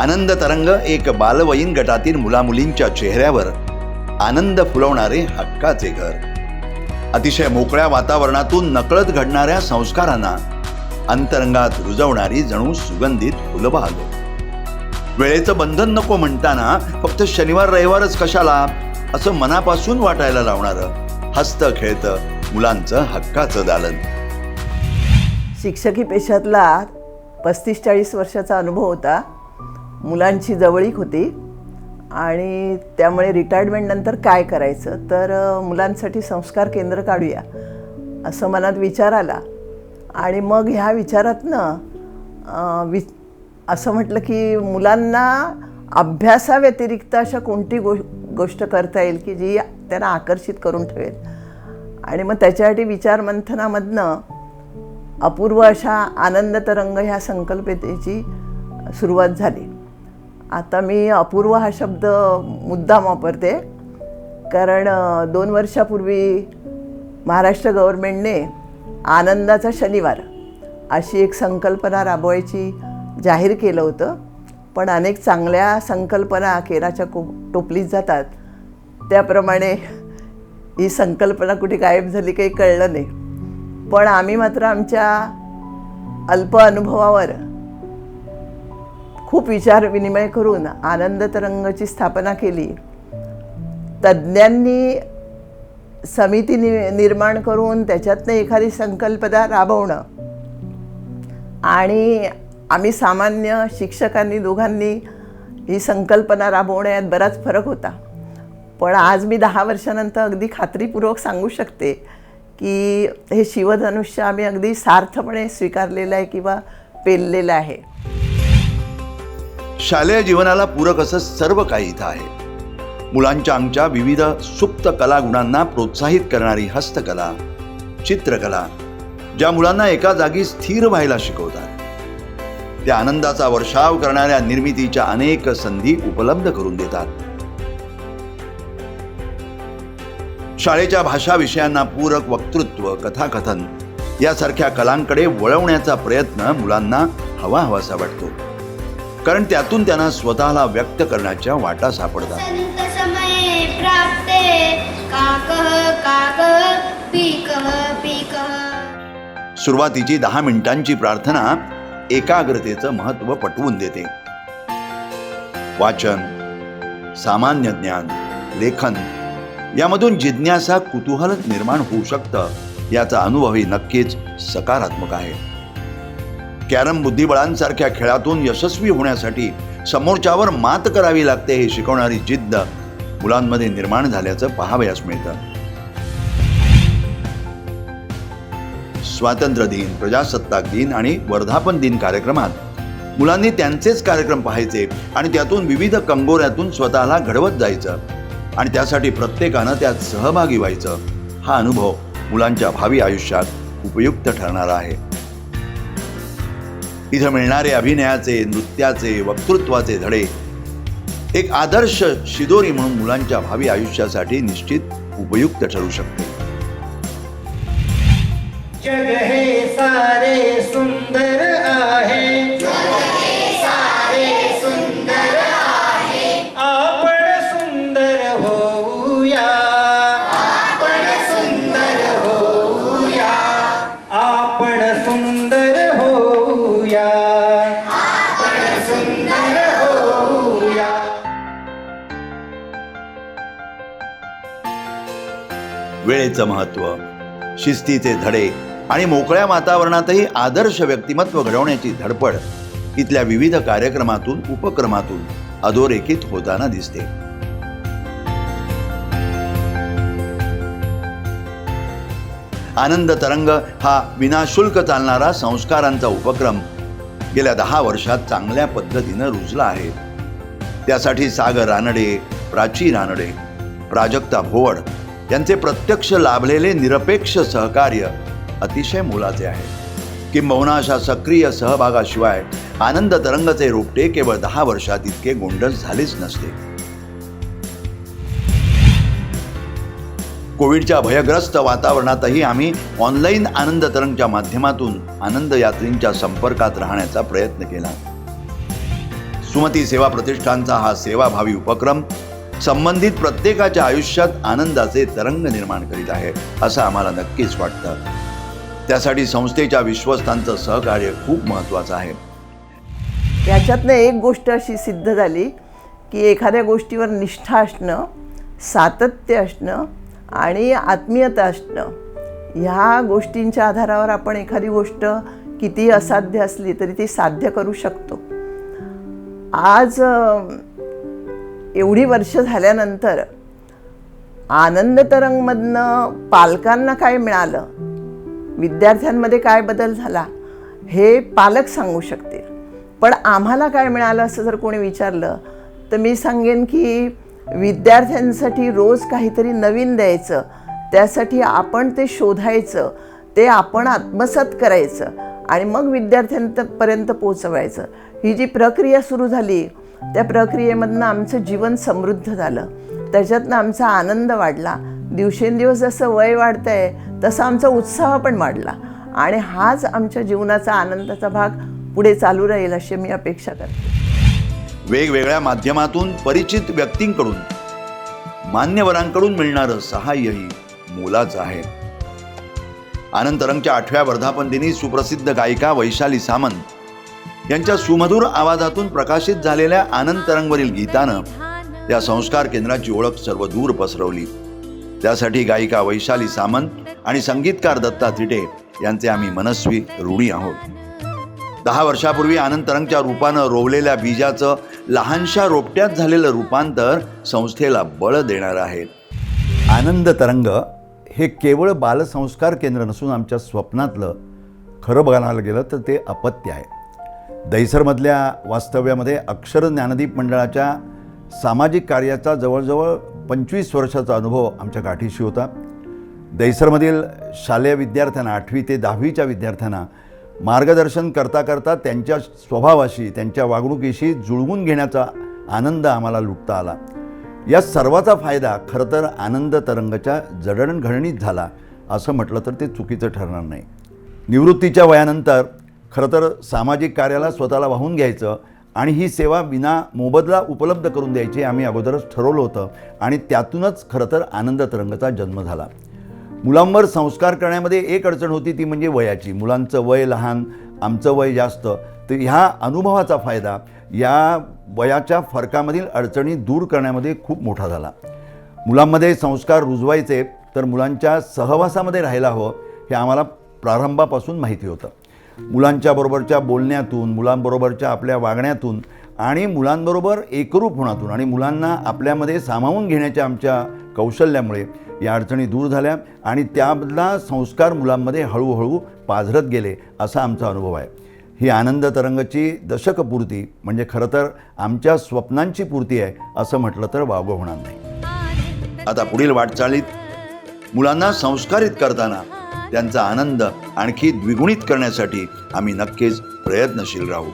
आनंद तरंग एक बालवयीन गटातील मुलामुलींच्या चेहऱ्यावर आनंद फुलवणारे हक्काचे घर. अतिशय मोकळ्या वातावरणातून नकळत घडणाऱ्या संस्कारांना अंतरंगात रुजवणारी जणू सुगंधित फुलबाग. वेळेचं बंधन नको म्हणताना फक्त शनिवार रविवारच कशाला? असं मनापासून वाटायला लावणारं हस्त खेळतं मुलांचं हक्काचं दालन. शिक्षकी पेशातला पस्तीस चाळीस वर्षाचा अनुभव होता. मुलांची जवळीक होती आणि त्यामुळे रिटायरमेंटनंतर काय करायचं? तर मुलांसाठी संस्कार केंद्र काढूया असं मनात विचार आला. आणि मग ह्या विचारातनं वि असं म्हटलं की मुलांना अभ्यासाव्यतिरिक्त अशा कोणती गो गोष्ट करता येईल की जी त्यांना आकर्षित करून ठेवेल? आणि मग त्याच्यासाठी विचारमंथनामधनं अपूर्व अशा आनंद तरंग ह्या संकल्पतेची सुरुवात झाली. आता मी अपूर्व हा शब्द मुद्दाम वापरते. कारण दोन वर्षापूर्वी महाराष्ट्र गव्हर्मेंटने आनंदाचा शनिवार अशी एक संकल्पना राबवायची जाहीर केलं होतं. पण अनेक चांगल्या संकल्पना केराच्या को टोपलीत जातात. त्याप्रमाणे ही संकल्पना कुठे गायब झाली काही कळलं नाही. पण आम्ही मात्र आमच्या अल्प अनुभवावर खूप विचार विनिमय करून आनंद तरंगची स्थापना केली. तज्ज्ञांनी समिती नि निर्माण करून त्याच्यातनं एखादी संकल्पना राबवणं. आणि आम्ही सामान्य शिक्षकांनी दोघांनी ही संकल्पना राबवण्यात बराच फरक होता. पण आज मी दहा वर्षानंतर अगदी खात्रीपूर्वक सांगू शकते की हे शिवधनुष्य आम्ही अगदी सार्थपणे स्वीकारलेलं आहे किंवा पेललेलं आहे. शालेय जीवनाला पूरक असं सर्व काही इथं आहे. मुलांच्या आमच्या विविध सुप्त कलागुणांना प्रोत्साहित करणारी हस्तकला चित्रकला ज्या मुलांना एका जागी स्थिर व्हायला शिकवतात. त्या आनंदाचा वर्षाव करणाऱ्या निर्मितीच्या अनेक संधी उपलब्ध करून देतात. शाळेच्या भाषा विषयांना पूरक वक्तृत्व कथाकथन यासारख्या कलांकडे वळवण्याचा प्रयत्न मुलांना हवा हवासा वाटतो. कारण त्यातून त्यांना स्वतःला व्यक्त करण्याच्या वाटा सापडतात. सुरुवातीची दहा मिनिटांची प्रार्थना एकाग्रतेचं महत्त्व पटवून देते. वाचन सामान्य ज्ञान लेखन यामधून जिज्ञासा कुतूहल निर्माण होऊ शकतं. याचा अनुभवही नक्कीच सकारात्मक आहे. कॅरम बुद्धिबळांसारख्या खेळातून यशस्वी होण्यासाठी समोरच्यावर मात करावी लागते हे शिकवणारी जिद्द मुलांमध्ये निर्माण झाल्याचं पाहावयास मिळतं. स्वातंत्र्य दिन प्रजासत्ताक दिन आणि वर्धापन दिन कार्यक्रमात मुलांनी त्यांचेच कार्यक्रम पाहायचे आणि त्यातून विविध कंगोऱ्यातून स्वतःला घडवत जायचं आणि त्यासाठी प्रत्येकानं त्यात सहभागी व्हायचं. हा अनुभव मुलांच्या भावी आयुष्यात उपयुक्त ठरणारा आहे. इथं मिळणारे अभिनयाचे नृत्याचे वक्तृत्वाचे धडे. एक आदर्श शिदोरी म्हणून मुलांच्या भावी आयुष्यासाठी निश्चित उपयुक्त ठरू शकते. जग हे सारे सुन वेळेचं महत्त्व शिस्तीचे धडे आणि मोकळ्या वातावरणातही आदर्श व्यक्तिमत्व घडवण्याची धडपड इथल्या विविध कार्यक्रमातून उपक्रमातून अधोरेखित होताना दिसते. आनंद तरंग हा विनाशुल्क चालणारा संस्कारांचा उपक्रम गेल्या दहा वर्षात चांगल्या पद्धतीनं रुजला आहे. त्यासाठी सागर रानडे प्राची रानडे प्राजक्ता भोवड यांचे प्रत्यक्ष लाभलेले निरपेक्ष सहकार्य अतिशय मोलाचे आहे. किंबहुना अशा सक्रिय सहभागाशिवाय आनंद तरंगचे रोपटे केवळ दहा वर्षात इतके गोंडस झालेच नसते. कोविडच्या भयग्रस्त वातावरणातही आम्ही ऑनलाईन आनंद तरंगच्या माध्यमातून आनंद यात्रींच्या संपर्कात राहण्याचा प्रयत्न केला. सुमती सेवा प्रतिष्ठानचा हा सेवाभावी उपक्रम संबंधित प्रत्येकाच्या आयुष्यात आनंदाचे तरंग निर्माण करीत आहे असं आम्हाला नक्कीच वाटतं. त्यासाठी संस्थेच्या विश्वस्तांचं सहकार्य खूप महत्त्वाचं आहे. याच्यातनं एक गोष्ट अशी सिद्ध झाली की एखाद्या गोष्टीवर निष्ठा असणं सातत्य असणं आणि आत्मीयता असणं ह्या गोष्टींच्या आधारावर आपण एखादी गोष्ट किती असाध्य असली तरी ती साध्य करू शकतो. आज एवढी वर्ष झाल्यानंतर आनंद तरंगमधनं पालकांना काय मिळालं? विद्यार्थ्यांमध्ये काय बदल झाला? हे पालक सांगू शकतील. पण आम्हाला काय मिळालं असं जर कोणी विचारलं तर मी सांगेन की विद्यार्थ्यांसाठी रोज काहीतरी नवीन द्यायचं. त्यासाठी आपण ते शोधायचं. ते आपण आत्मसात करायचं. आणि मग विद्यार्थ्यांपर्यंत पोचवायचं ही जी प्रक्रिया सुरू झाली त्या प्रक्रियेमधनं आमचं जीवन समृद्ध झालं. त्याच्यातनं आमचा आनंद वाढला. दिवसेंदिवस जसं वय वाढतं आहे तसा आमचा उत्साह पण वाढला. आणि हाच आमच्या जीवनाचा आनंदाचा भाग पुढे चालू राहील अशी मी अपेक्षा करते. वेगवेगळ्या माध्यमातून परिचित व्यक्तींकडून मान्यवरांकडून मिळणारं सहाय्यही मोलाच आहे. आनंद तरंगच्या आठव्या वर्धापन दिनी सुप्रसिद्ध गायिका वैशाली सामंत यांच्या सुमधुर आवाजातून प्रकाशित झालेल्या आनंद तरंगवरील गीतानं या संस्कार केंद्राची ओळख सर्व दूर पसरवली. त्यासाठी गायिका वैशाली सामंत आणि संगीतकार दत्ता थिटे यांचे आम्ही मनस्वी ऋणी आहोत. दहा वर्षापूर्वी आनंद तरंगच्या रूपानं रोवलेल्या बीजाचं लहानशा रोपट्यात झालेलं रूपांतर संस्थेला बळ देणार आहे. आनंद तरंग हे केवळ बालसंस्कार केंद्र नसून आमच्या स्वप्नातलं खरं बघायला गेलं तर ते अपत्य आहे. दैसरमधल्या वास्तव्यामध्ये अक्षर ज्ञानदीप मंडळाच्या सामाजिक कार्याचा जवळजवळ पंचवीस वर्षाचा अनुभव आमच्या गाठीशी होता. दैसरमधील शालेय विद्यार्थ्यांना आठवी ते दहावीच्या विद्यार्थ्यांना मार्गदर्शन करता करता त्यांच्या स्वभावाशी त्यांच्या वागणुकीशी जुळवून घेण्याचा आनंद आम्हाला लुटता आला. या सर्वाचा फायदा खरं तर आनंद तरंगच्या जडणघडणीत झाला असं म्हटलं तर ते चुकीचं ठरणार नाही. निवृत्तीच्या वयानंतर खरं तर सामाजिक कार्याला स्वतःला वाहून घ्यायचं आणि ही सेवा विना मोबदला उपलब्ध करून द्यायची आम्ही अगोदरच ठरवलं होतं आणि त्यातूनच खरं तर आनंद तरंगचा जन्म झाला. मुलांवर संस्कार करण्यामध्ये एक अडचण होती ती म्हणजे वयाची. मुलांचं वय लहान आमचं वय जास्त. तर ह्या अनुभवाचा फायदा या वयाच्या फरकामधील अडचणी दूर करण्यामध्ये खूप मोठा झाला. मुलांमध्ये संस्कार रुजवायचे तर मुलांच्या सहवासामध्ये राहायला हवं हे आम्हाला प्रारंभापासून माहिती होतं. मुलांच्या बरोबरच्या बोलण्यातून मुलांबरोबरच्या आपल्या वागण्यातून आणि मुलांबरोबर एकरूप होण्यातून आणि मुलांना आपल्यामध्ये सामावून घेण्याच्या आमच्या कौशल्यामुळे या अडचणी दूर झाल्या आणि त्यामधला संस्कार मुलांमध्ये हळूहळू पाझरत गेले असा आमचा अनुभव आहे. ही आनंद तरंगची दशकपूर्ती म्हणजे खरं तर आमच्या स्वप्नांची पूर्ती आहे असं म्हटलं तर वावगं होणार नाही. आता पुढील वाटचालीत मुलांना संस्कारित करताना त्यांचा आनंद आणखी द्विगुणित करण्यासाठी आम्ही नक्कीच प्रयत्नशील राहू.